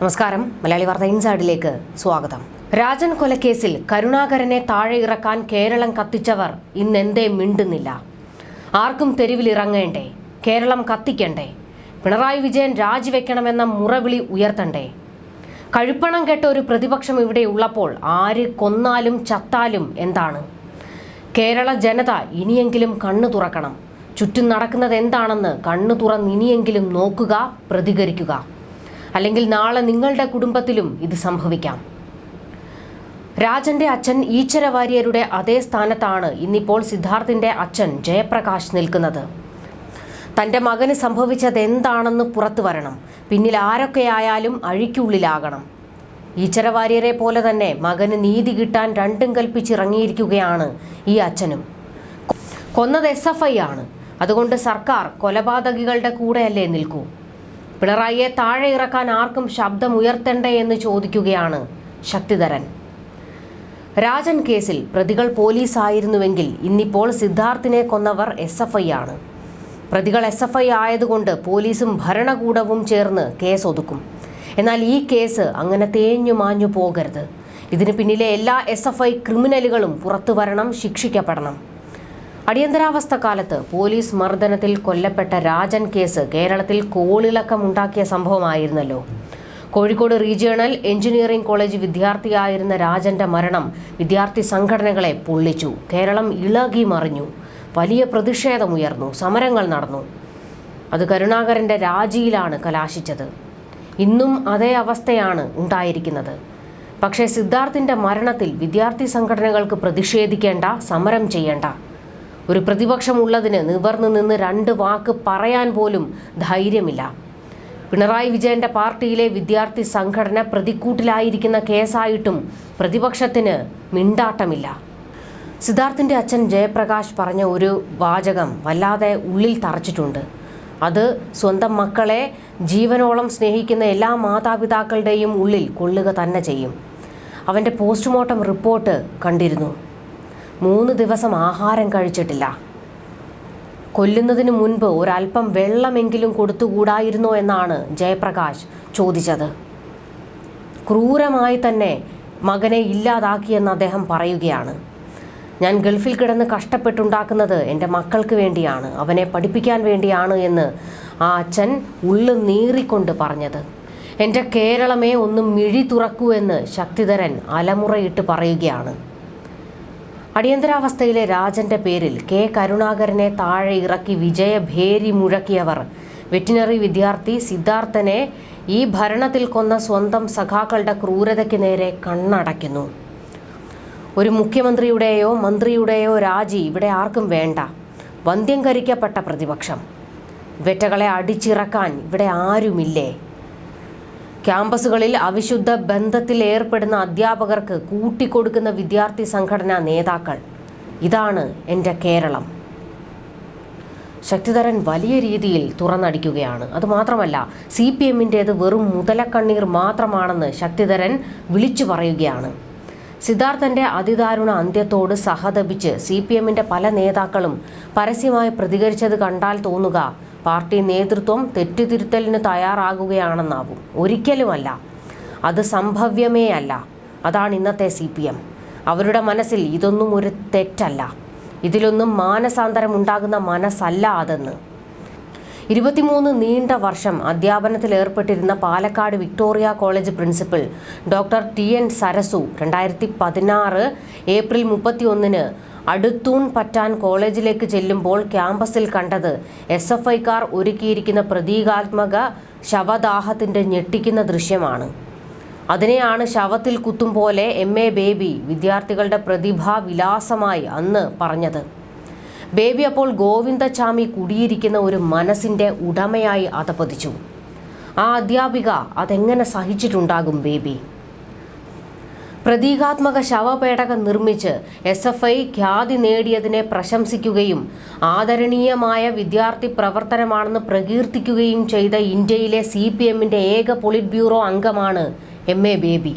നമസ്കാരം. മലയാളി വാർത്ത ഇൻസൈഡിലേക്ക് സ്വാഗതം. രാജൻ കൊലക്കേസിൽ കരുണാകരനെ താഴെ ഇറക്കാൻ കേരളം കത്തിച്ചവർ ഇന്നെന്തേ മിണ്ടുന്നില്ല. ആർക്കും തെരുവിലിറങ്ങേണ്ടേ? കേരളം കത്തിക്കണ്ടേ? പിണറായി വിജയൻ രാജിവെക്കണമെന്ന മുറവിളി ഉയർത്തണ്ടേ? കഴുപ്പണം കേട്ട ഒരു പ്രതിപക്ഷം ഇവിടെ ഉള്ളപ്പോൾ ആര് കൊന്നാലും ചത്താലും എന്താണ്? കേരള ജനത ഇനിയെങ്കിലും കണ്ണു തുറക്കണം. ചുറ്റും നടക്കുന്നത് എന്താണെന്ന് കണ്ണു തുറന്ന് ഇനിയെങ്കിലും നോക്കുക പ്രതികരിക്കുക. അല്ലെങ്കിൽ നാളെ നിങ്ങളുടെ കുടുംബത്തിലും ഇത് സംഭവിക്കാം. രാജന്റെ അച്ഛൻ ഈശ്വര വാര്യരുടെ അതേ സ്ഥാനത്താണ് ഇന്നിപ്പോൾ സിദ്ധാർത്ഥിന്റെ അച്ഛൻ ജയപ്രകാശ് നിൽക്കുന്നത്. തന്റെ മകന് സംഭവിച്ചത് എന്താണെന്ന് പുറത്തു വരണം. പിന്നിൽ ആരൊക്കെയായാലും അഴിക്കുള്ളിലാകണം. ഈശ്വര വാര്യരെ പോലെ തന്നെ മകന് നീതി കിട്ടാൻ രണ്ടും കൽപ്പിച്ചിറങ്ങിയിരിക്കുകയാണ് ഈ അച്ഛനും. കൊന്നത് എസ് എഫ് ഐ ആണ്. അതുകൊണ്ട് സർക്കാർ കൊലപാതകികളുടെ കൂടെയല്ലേ നിൽക്കൂ. പിണറായിയെ താഴെ ഇറക്കാൻ ആർക്കും ശബ്ദം ഉയർത്തണ്ടേ എന്ന് ചോദിക്കുകയാണ് ശക്തിധരൻ. രാജൻ കേസിൽ പ്രതികൾ പോലീസ് ആയിരുന്നുവെങ്കിൽ ഇന്നിപ്പോൾ സിദ്ധാർത്ഥിനെ കൊന്നവർ എസ് എഫ് ഐ ആണ്. പ്രതികൾ എസ് എഫ് ഐ ആയതുകൊണ്ട് പോലീസും ഭരണകൂടവും ചേർന്ന് കേസ് ഒതുക്കും. എന്നാൽ ഈ കേസ് അങ്ങനെ തേഞ്ഞു മാഞ്ഞു പോകരുത്. ഇതിന് പിന്നിലെ എല്ലാ എസ് എഫ് ഐ ക്രിമിനലുകളും പുറത്തു വരണം ശിക്ഷിക്കപ്പെടണം. അടിയന്തരാവസ്ഥ കാലത്ത് പോലീസ് മർദ്ദനത്തിൽ കൊല്ലപ്പെട്ട രാജൻ കേസ് കേരളത്തിൽ കോളിളക്കമുണ്ടാക്കിയ സംഭവമായിരുന്നല്ലോ. കോഴിക്കോട് റീജിയണൽ എഞ്ചിനീയറിംഗ് കോളേജ് വിദ്യാർത്ഥിയായിരുന്ന രാജന്റെ മരണം വിദ്യാർത്ഥി സംഘടനകളെ പൊള്ളിച്ചു. കേരളം ഇളകി മറിഞ്ഞു. വലിയ പ്രതിഷേധമുയർന്നു. സമരങ്ങൾ നടന്നു. അത് കരുണാകരന്റെ രാജിയിലാണ് കലാശിച്ചത്. ഇന്നും അതേ അവസ്ഥയാണ് ഉണ്ടായിരിക്കുന്നത്. പക്ഷേ സിദ്ധാർത്ഥിന്റെ മരണത്തിൽ വിദ്യാർത്ഥി സംഘടനകൾക്ക് പ്രതിഷേധിക്കേണ്ട സമരം ചെയ്യേണ്ട ഒരു പ്രതിപക്ഷമുള്ളതിന് നിവർന്നു നിന്ന് രണ്ട് വാക്ക് പറയാൻ പോലും ധൈര്യമില്ല. പിണറായി വിജയന്റെ പാർട്ടിയിലെ വിദ്യാർത്ഥി സംഘടന പ്രതിക്കൂട്ടിലായിരിക്കുന്ന കേസായിട്ടും പ്രതിപക്ഷത്തിന് മിണ്ടാട്ടമില്ല. സിദ്ധാർത്ഥിന്റെ അച്ഛൻ ജയപ്രകാശ് പറഞ്ഞ ഒരു വാചകം വല്ലാതെ ഉള്ളിൽ തറച്ചിട്ടുണ്ട്. അത് സ്വന്തം മക്കളെ ജീവനോളം സ്നേഹിക്കുന്ന എല്ലാ മാതാപിതാക്കളുടെയും ഉള്ളിൽ കൊള്ളുക തന്നെ ചെയ്യും. അവന്റെ പോസ്റ്റ്മോർട്ടം റിപ്പോർട്ട് കണ്ടിരുന്നു. മൂന്ന് ദിവസം ആഹാരം കഴിച്ചിട്ടില്ല. കൊല്ലുന്നതിന് മുൻപ് ഒരല്പം വെള്ളമെങ്കിലും കൊടുത്തുകൂടായിരുന്നോ എന്നാണ് ജയപ്രകാശ് ചോദിച്ചത്. ക്രൂരമായി തന്നെ മകനെ ഇല്ലാതാക്കിയെന്ന് അദ്ദേഹം പറയുകയാണ്. ഞാൻ ഗൾഫിൽ കിടന്ന് കഷ്ടപ്പെട്ടുണ്ടാക്കുന്നത് എന്റെ മക്കൾക്ക് വേണ്ടിയാണ് അവനെ പഠിപ്പിക്കാൻ വേണ്ടിയാണ് എന്ന് ആ അച്ഛൻ ഉള്ളു നീറിക്കൊണ്ട് പറഞ്ഞത്. എന്റെ കേരളമേ ഒന്ന് മിഴി തുറക്കൂ എന്ന് ശക്തിധരൻ അലമുറയിട്ട് പറയുകയാണ്. അടിയന്തരാവസ്ഥയിലെ രാജന്റെ പേരിൽ കെ. കരുണാകരനെ താഴെ ഇറക്കി വിജയഭേരി മുഴക്കിയവർ. വെറ്റിനറി വിദ്യാർത്ഥി സിദ്ധാർത്ഥനെ ഈ ഭരണത്തിൽ കൊന്ന സ്വന്തം സഖാക്കളുടെ ക്രൂരതയ്ക്ക് നേരെ കണ്ണടയ്ക്കുന്നു. ഒരു മുഖ്യമന്ത്രിയുടെയോ മന്ത്രിയുടെയോ രാജി ഇവിടെ ആർക്കും വേണ്ട. വന്ധ്യംകരിക്കപ്പെട്ട പ്രതിപക്ഷം. വെറ്റകളെ അടിച്ചിറക്കാൻ ഇവിടെ ആരുമില്ലേ? ക്യാമ്പസുകളിൽ അവിശുദ്ധ ബന്ധത്തിൽ ഏർപ്പെടുന്ന അധ്യാപകർക്ക് കൂട്ടിക്കൊടുക്കുന്ന വിദ്യാർത്ഥി സംഘടനാ നേതാക്കൾ. ഇതാണ് എന്റെ കേരളം. ശക്തിധരൻ വലിയ രീതിയിൽ തുറന്നടിക്കുകയാണ്. അതുമാത്രമല്ല സി പി എമ്മിന്റേത് വെറും മുതലക്കണ്ണീർ മാത്രമാണെന്ന് ശക്തിധരൻ വിളിച്ചു പറയുകയാണ്. സിദ്ധാർത്ഥന്റെ അതിദാരുണ അന്ത്യത്തോട് സഹതപിച്ച് സി പി എമ്മിന്റെ പല നേതാക്കളും പരസ്യമായി പ്രതികരിച്ചത് കണ്ടാൽ തോന്നുക പാർട്ടി നേതൃത്വം തെറ്റുതിരുത്തലിന് തയ്യാറാകുകയാണെന്നാവും. ഒരിക്കലുമല്ല. അത് സംഭവ്യമേ അല്ല അതാണ് ഇന്നത്തെ സി പി എം. അവരുടെ മനസ്സിൽ ഇതൊന്നും ഒരു തെറ്റല്ല. ഇതിലൊന്നും മാനസാന്തരം ഉണ്ടാകുന്ന മനസ്സല്ല അതെന്ന്. ഇരുപത്തിമൂന്ന് നീണ്ട വർഷം അധ്യാപനത്തിൽ ഏർപ്പെട്ടിരുന്ന Palakkad Victoria college principal doctor T N Sarasu രണ്ടായിരത്തി പതിനാറ് ഏപ്രിൽ മുപ്പത്തിയൊന്നിന് അടുത്തൂൺ പറ്റാൻ കോളേജിലേക്ക് ചെല്ലുമ്പോൾ ക്യാമ്പസിൽ കണ്ടത് എസ് എഫ് ഐക്കാർ ഒരുക്കിയിരിക്കുന്ന പ്രതീകാത്മക ശവദാഹത്തിന്റെ ഞെട്ടിക്കുന്ന ദൃശ്യമാണ്. അതിനെയാണ് ശവത്തിൽ കുത്തും പോലെ എം. എ. ബേബി വിദ്യാർത്ഥികളുടെ പ്രതിഭാവിലാസമായി അന്ന് പറഞ്ഞത്. ബേബി അപ്പോൾ ഗോവിന്ദചാമി കുടിയിരിക്കുന്ന ഒരു മനസ്സിന്റെ ഉടമയായി അതപതിച്ചു ആ അധ്യാപിക അതെങ്ങനെ സഹിച്ചിട്ടുണ്ടാകും ബേബി? പ്രതീകാത്മക ശവപേടകം നിർമ്മിച്ച് എസ് എഫ് ഐ ഖ്യാതി നേടിയതിനെ പ്രശംസിക്കുകയും ആദരണീയമായ വിദ്യാർത്ഥി പ്രവർത്തനമാണെന്ന് പ്രകീർത്തിക്കുകയും ചെയ്ത ഇന്ത്യയിലെ സി പി എമ്മിന്റെ ഏക പൊളിറ്റ് ബ്യൂറോ അംഗമാണ് എം എ ബേബി.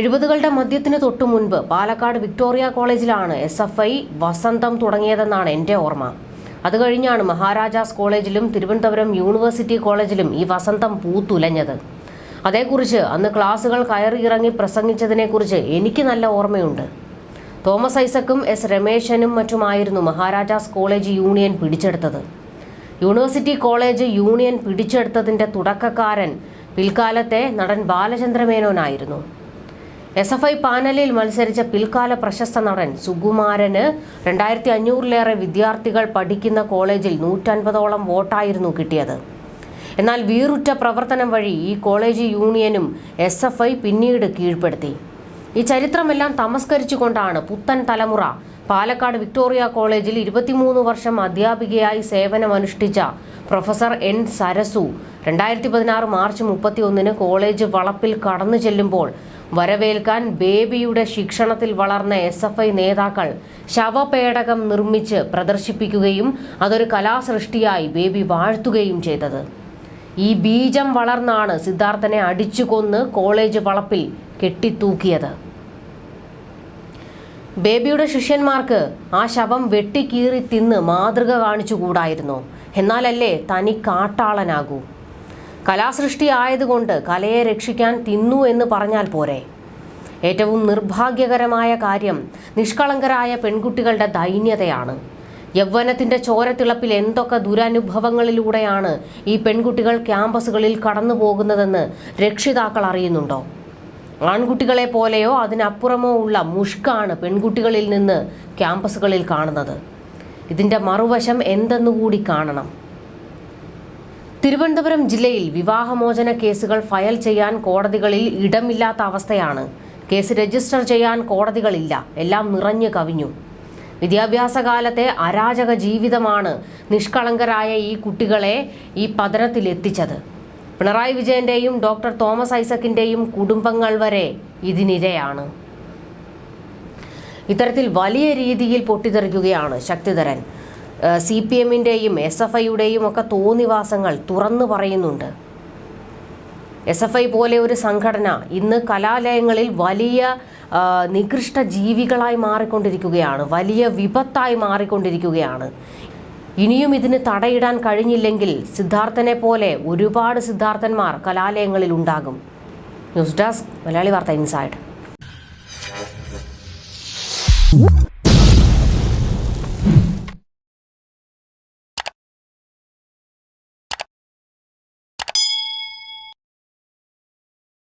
എഴുപതുകളുടെ മധ്യത്തിന് തൊട്ടു മുൻപ് പാലക്കാട് വിക്ടോറിയ കോളേജിലാണ് എസ് എഫ് ഐ വസന്തം തുടങ്ങിയതെന്നാണ് എന്റെ ഓർമ്മ. അത് കഴിഞ്ഞാണ് മഹാരാജാസ് കോളേജിലും തിരുവനന്തപുരം യൂണിവേഴ്സിറ്റി കോളേജിലും ഈ വസന്തം പൂത്തുലഞ്ഞത്. അതേക്കുറിച്ച് അന്ന് ക്ലാസുകൾ കയറി ഇറങ്ങി പ്രസംഗിച്ചതിനെക്കുറിച്ച് എനിക്ക് നല്ല ഓർമ്മയുണ്ട്. തോമസ് ഐസക്കും എസ് രമേശനും മറ്റുമായിരുന്നു മഹാരാജാസ് കോളേജ് യൂണിയൻ പിടിച്ചെടുത്തത്. യൂണിവേഴ്സിറ്റി കോളേജ് യൂണിയൻ പിടിച്ചെടുത്തതിന്റെ തുടക്കക്കാരൻ പിൽക്കാലത്തെ നടൻ ബാലചന്ദ്രമേനോനായിരുന്നു എസ് എഫ് ഐ പാനലിൽ മത്സരിച്ച പിൽക്കാല പ്രശസ്ത നടൻ സുകുമാരന് രണ്ടായിരത്തി അഞ്ഞൂറിലേറെ വിദ്യാർത്ഥികൾ പഠിക്കുന്ന കോളേജിൽ നൂറ്റൻപതോളം വോട്ടായിരുന്നു കിട്ടിയത്. എന്നാൽ വീറുറ്റ പ്രവർത്തനം വഴി ഈ കോളേജ് യൂണിയനും എസ് എഫ് ഐ പിന്നീട് കീഴ്പ്പെടുത്തി. ഈ ചരിത്രമെല്ലാം തമസ്കരിച്ചുകൊണ്ടാണ് പുത്തൻ തലമുറ പാലക്കാട് വിക്ടോറിയ കോളേജിൽ ഇരുപത്തിമൂന്ന് വർഷം അധ്യാപികയായി സേവനമനുഷ്ഠിച്ച പ്രൊഫസർ എൻ സരസു. രണ്ടായിരത്തി പതിനാറ് മാർച്ച് മുപ്പത്തി ഒന്നിന് കോളേജ് വളപ്പിൽ കടന്നു ചെല്ലുമ്പോൾ വരവേൽക്കാൻ ബേബിയുടെ ശിക്ഷണത്തിൽ വളർന്ന എസ് എഫ് ഐ നേതാക്കൾ ശവപേടകം നിർമ്മിച്ച് പ്രദർശിപ്പിക്കുകയും അതൊരു കലാസൃഷ്ടിയായി ബേബി വാഴ്ത്തുകയും ചെയ്തത്. ഈ ബീജം വളർന്നാണ് സിദ്ധാർത്ഥനെ അടിച്ചു കൊന്ന് കോളേജ് വളപ്പിൽ കെട്ടിത്തൂക്കിയത്. ബേബിയുടെ ശിഷ്യന്മാർക്ക് ആ ശവം വെട്ടിക്കീറി തിന്ന് മാതൃക കാണിച്ചുകൂടായിരുന്നു. എന്നാലല്ലേ തനി കാട്ടാളനാകൂ. കലാസൃഷ്ടി ആയതുകൊണ്ട് കലയെ രക്ഷിക്കാൻ തിന്നു എന്ന് പറഞ്ഞാൽ പോരെ. ഏറ്റവും നിർഭാഗ്യകരമായ കാര്യം നിഷ്കളങ്കരായ പെൺകുട്ടികളുടെ ദൈന്യതയാണ്. യൗവനത്തിന്റെ ചോരത്തിളപ്പിൽ എന്തൊക്കെ ദുരനുഭവങ്ങളിലൂടെയാണ് ഈ പെൺകുട്ടികൾ ക്യാമ്പസുകളിൽ കടന്നു പോകുന്നതെന്ന് രക്ഷിതാക്കൾ അറിയുന്നുണ്ടോ? ആൺകുട്ടികളെ പോലെയോ അതിനപ്പുറമോ ഉള്ള മുഷ്കാണ് പെൺകുട്ടികളിൽ നിന്ന് ക്യാമ്പസുകളിൽ കാണുന്നത്. ഇതിന്റെ മറുവശം എന്തെന്നുകൂടി കാണണം. തിരുവനന്തപുരം ജില്ലയിൽ വിവാഹമോചന കേസുകൾ ഫയൽ ചെയ്യാൻ കോടതികളിൽ ഇടമില്ലാത്ത അവസ്ഥയാണ്. കേസ് രജിസ്റ്റർ ചെയ്യാൻ കോടതികളില്ല. എല്ലാം നിറഞ്ഞു കവിഞ്ഞു. വിദ്യാഭ്യാസ കാലത്തെ അരാജക ജീവിതമാണ് നിഷ്കളങ്കരായ ഈ കുട്ടികളെ ഈ പതനത്തിലെത്തിച്ചത്. പിണറായി വിജയന്റെയും ഡോക്ടർ തോമസ് ഐസക്കിന്റെയും കുടുംബങ്ങൾ വരെ ഇതിനിരയാണ്. ഇത്തരത്തിൽ വലിയ രീതിയിൽ പൊട്ടിത്തെറിക്കുകയാണ് ശക്തിധരൻ. സി പി എമ്മിന്റെയും എസ് എഫ് ഐയുടെയും ഒക്കെ തോന്നിവാസങ്ങൾ തുറന്നു പറയുന്നുണ്ട്. എസ് എഫ് ഐ പോലെ ഒരു സംഘടന ഇന്ന് കലാലയങ്ങളിൽ വലിയ നികൃഷ്ട ജീവികളായി മാറിക്കൊണ്ടിരിക്കുകയാണ് വലിയ വിപത്തായി മാറിക്കൊണ്ടിരിക്കുകയാണ്. ഇനിയും ഇതിന് തടയിടാൻ കഴിഞ്ഞില്ലെങ്കിൽ സിദ്ധാർത്ഥനെ പോലെ ഒരുപാട് സിദ്ധാർത്ഥന്മാർ കലാലയങ്ങളിൽ ഉണ്ടാകും. ന്യൂസ് ഡെസ്ക് മലയാളി വാർത്ത ഇൻസൈഡ്.